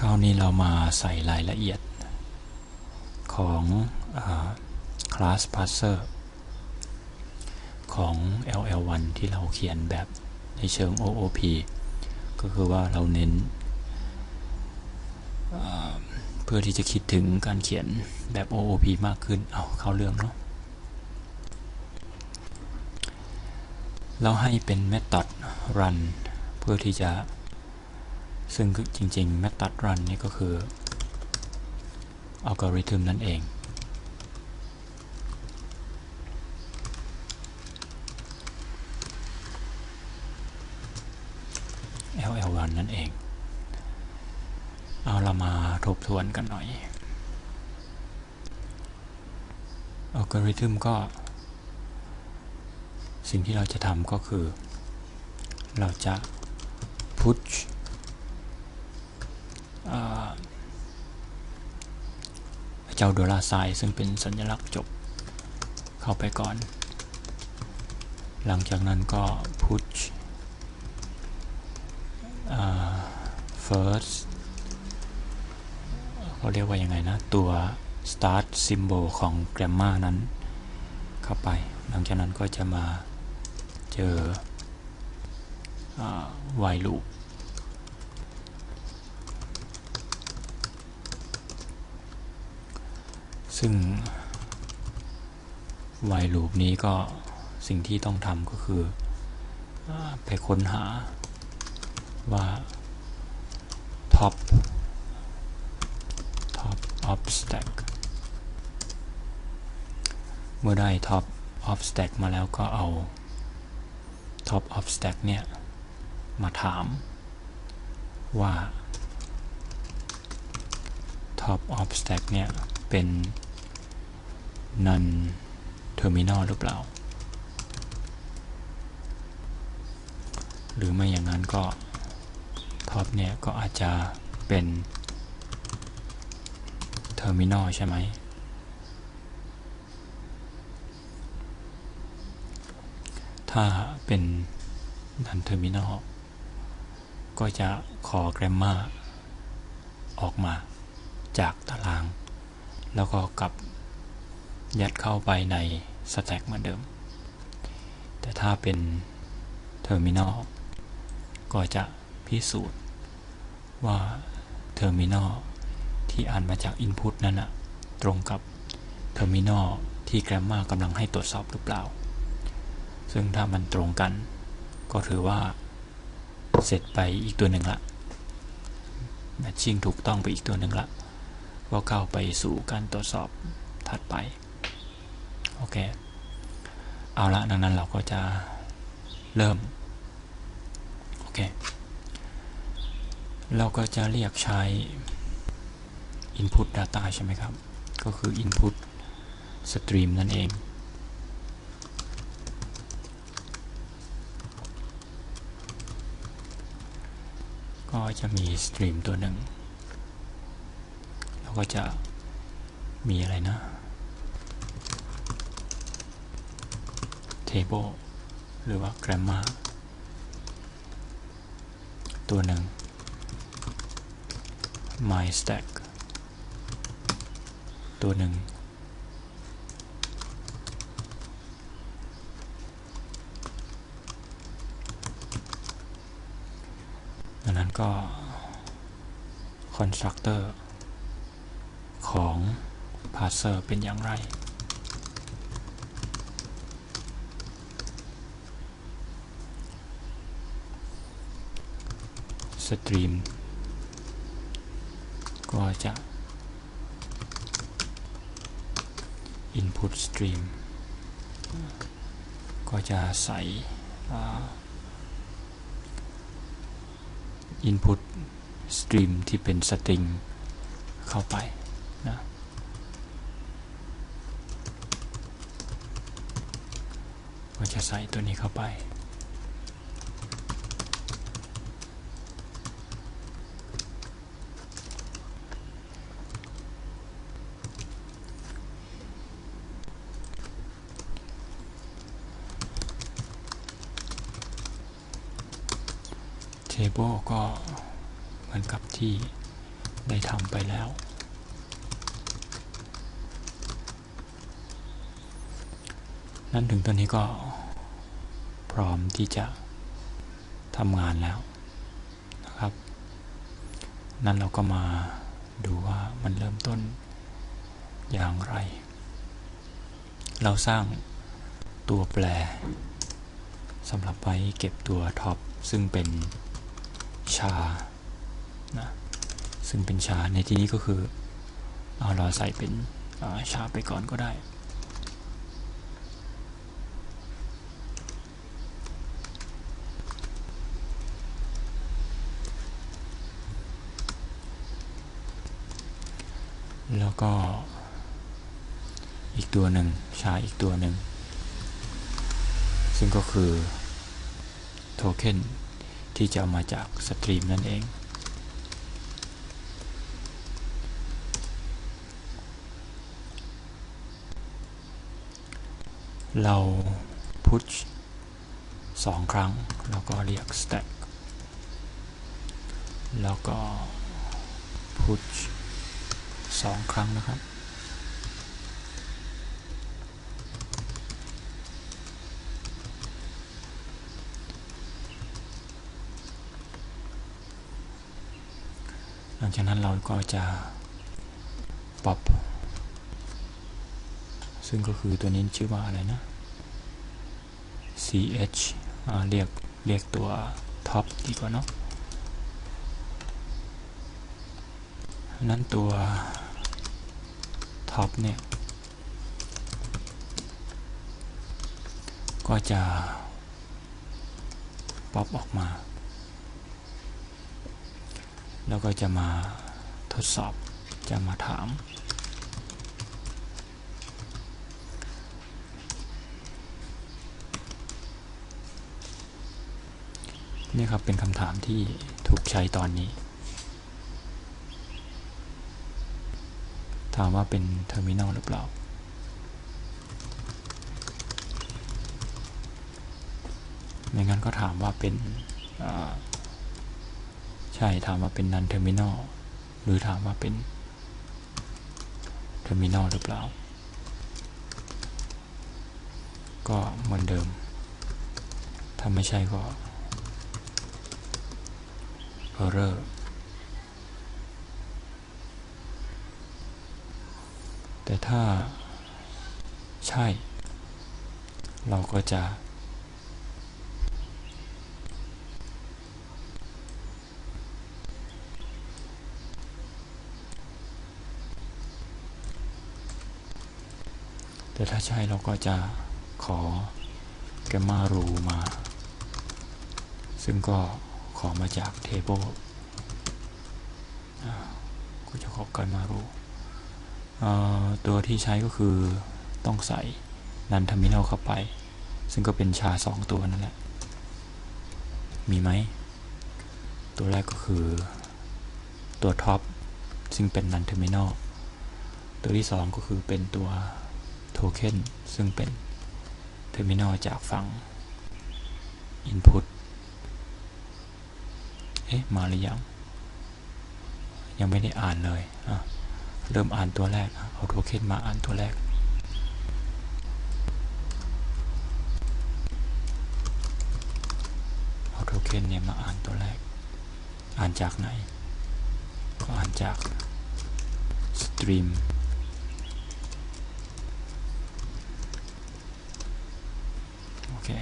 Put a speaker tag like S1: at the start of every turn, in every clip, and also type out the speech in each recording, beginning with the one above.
S1: คราวนี้เรามาใส่รายละเอียดของ class parser ของ LL1 ที่เราเขียนแบบในเชิง OOP ก็คือว่าเราเน้นเพื่อที่จะคิดถึงการเขียนแบบ OOP มากขึ้น เอาเข้าเรื่องเนาะ เราให้เป็น method run เพื่อที่จะ ซึ่งจริงๆ method run นี่ก็คืออัลกอริทึมนั่นเอง LL1 นั่นเอง เอาเรามาทบทวนกันหน่อยอัลกอริทึมก็ สิ่งที่เราจะทำก็คือ เราจะ push เจ้าดอลลาร์ไซน์ซึ่งเป็นสัญลักษณ์จบเข้าไปก่อน หลังจากนั้นก็ push first เขาเรียกว่ายังไงนะ ตัว start symbol ของ grammar นั้นเข้าไป หลังจากนั้นก็จะมาเจอ while loop ซึ่ง while loop นี้ก็สิ่งที่ต้องทำก็คือ ไปค้นหาว่า top top of stack เมื่อได้ top of stack มาแล้วก็เอา top of stack เนี่ย มาถามว่า top of stack เนี่ย เป็น non terminal หรือเปล่า หรือไม่อย่างนั้นก็ท็อปเนี่ยก็อาจจะเป็น terminal ใช่ไหมถ้าเป็น non terminal ก็จะขอ grammar ออกมาจากตาราง แล้วก็กลับ ยัดเข้าไปใน stack เหมือนเดิม แต่ถ้าเป็น terminal ก็จะพิสูจน์ว่า terminal ที่อ่านมาจาก input นั้นอะตรงกับ terminal ที่ grammar กำลังให้ตรวจสอบหรือเปล่า ซึ่งถ้ามันตรงกัน ก็ถือว่าเสร็จไปอีกตัวหนึ่งละ matching ถูกต้องไปอีกตัวหนึ่งละ ก็เข้าไปสู่การตรวจสอบถัดไป โอเค เอาละดังนั้นเราก็จะเริ่ม โอเค เราก็จะเรียกใช้ input data ใช่ไหมครับ ก็คือ input stream นั่นเองก็จะมี stream ตัวหนึ่ง แล้วก็จะมีอะไรนะ table หรือว่า grammar ตัวหนึ่ง my stack ตัวหนึ่ง ดังนั้นก็ constructor ของ parser เป็นอย่างไร สตรีมก็จะ input stream ก็จะใส่ input stream ที่เป็นสตริงเข้าไปนะก็จะใส่ตัวนี้เข้าไป table ก็เหมือนกับที่ได้ทำไปแล้ว นั่นถึงตอนนี้ก็พร้อมที่จะทำงานแล้วนะครับ นั่นเราก็มาดูว่ามันเริ่มต้นอย่างไร เราสร้างตัวแปรสำหรับไว้เก็บตัวท็อปซึ่งเป็น ชานะซึ่งเป็นชาในที่นี้ก็คือเอาเราใส่เป็นชาไปก่อนก็ได้ แล้วก็อีกตัวหนึ่งชาอีกตัวหนึ่ง ซึ่งก็คือโทเค็น ที่จะเอามาจากสตรีมนั่นเองเราพุชสองครั้ง แล้วก็เรียก stack แล้วก็พุชสองครั้งนะครับ หลังจากนั้นเราก็จะปรับ ซึ่งก็คือตัวนี้ชื่อว่าอะไรนะ ch เรียกเรียกตัวท็อปดีกว่าเนาะนั้นตัวท็อปเนี่ยก็จะป๊อปออกมา แล้วก็จะมาทดสอบจะมาถาม นี่ครับเป็นคำถามที่ถูกใช้ตอนนี้ ถามว่าเป็นเทอร์มินอลหรือเปล่าไม่งั้นก็ถามว่าเป็น ใช่ถามว่าเป็นนันเทอร์มินอลหรือถามว่าเป็นเทอร์มินอลหรือเปล่า ก็เหมือนเดิม ถ้าไม่ใช่ก็ error แต่ถ้าใช่ เราก็จะ แต่ถ้าใช่เราก็จะขอแกมมารูมา ซึ่งก็ขอมาจาก table ก็จะขอกันมารูตัวที่ใช้ก็คือต้องใส่นันทมินอลเข้าไป ซึ่งก็เป็นชาสองตัวนั่นแหละ มีไหม ตัวแรกก็คือตัวท็อปซึ่งเป็นนันเทอร์มินอลตัวที่สองก็คือเป็นตัว โทเค็นซึ่งเป็นเทอร์มินอลจากฝั่ง Input เอ๊ะ มาหรือยัง ยังไม่ได้อ่านเลยอะเริ่มอ่านตัวแรก เอาโทเค็นมาอ่านตัวแรก เอาโทเค็นเนี่ยมาอ่านตัวแรก อ่านจากไหน ก็อ่านจากสตรีม โอ เค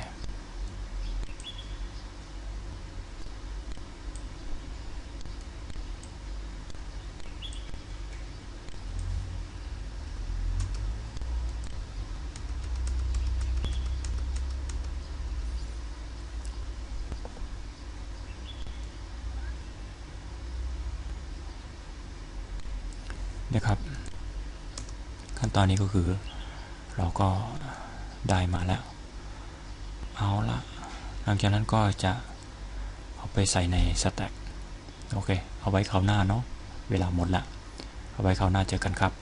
S1: นะครับ ขั้นตอนนี้ก็คือเราก็ได้มาแล้ว เอาละหลังจากนั้นก็จะเอาไปใส่ในสแต็กโอเค เอาไว้คราวหน้าเนาะเวลาหมดละเอาไว้คราวหน้าเจอกันครับ